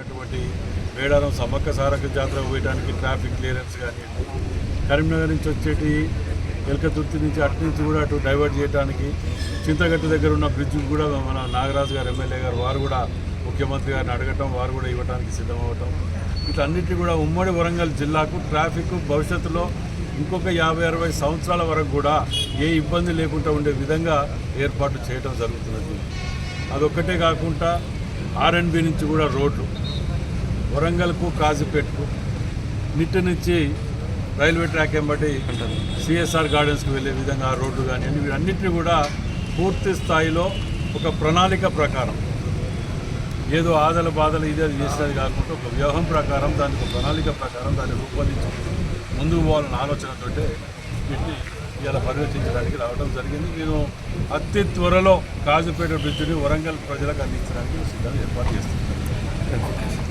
అటువంటి మేడారం సమ్మక్క సారక్క జాతర పోయడానికి ట్రాఫిక్ క్లియరెన్స్ కానీ కరీంనగర్ నుంచి వచ్చేటి ఎలకతుర్తి నుంచి అటు నుంచి కూడా అటు డైవర్ట్ చేయడానికి చింతగట్టు దగ్గర ఉన్న బ్రిడ్జ్ కూడా మన నాగరాజు గారు ఎమ్మెల్యే గారు వారు కూడా ముఖ్యమంత్రి గారిని అడగటం వారు కూడా ఇవ్వడానికి సిద్ధమవటం వీటన్నిటి కూడా ఉమ్మడి వరంగల్ జిల్లాకు ట్రాఫిక్ భవిష్యత్తులో ఇంకొక యాభై అరవై సంవత్సరాల వరకు కూడా ఏ ఇబ్బంది లేకుండా ఉండే విధంగా ఏర్పాటు చేయడం జరుగుతున్నది. అదొక్కటే కాకుండా ఆర్ఎండ్బి నుంచి కూడా రోడ్లు వరంగల్కు కాజుపేటకు నిట్టు నుంచి రైల్వే ట్రాక్ ఎంబటి సిఎస్ఆర్ గార్డెన్స్కి వెళ్ళే విధంగా రోడ్డు రోడ్లు కానివ్వండి వీటన్నిటిని కూడా పూర్తి స్థాయిలో ఒక ప్రణాళిక ప్రకారం. ఏదో ఆదల బాధలు ఇదే చేసేది కాకుండా ఒక వ్యూహం ప్రకారం దానికి ప్రణాళిక ప్రకారం దాన్ని రూపొందించి ముందుకు పోవాలన్న ఆలోచనతోటే వీటిని ఇలా పర్యవేక్షించడానికి రావడం జరిగింది. నేను అతి త్వరలో కాజుపేట బ్రిడ్జిని వరంగల్ ప్రజలకు అందించడానికి సిద్ధంగా ఏర్పాటు చేస్తున్నాను.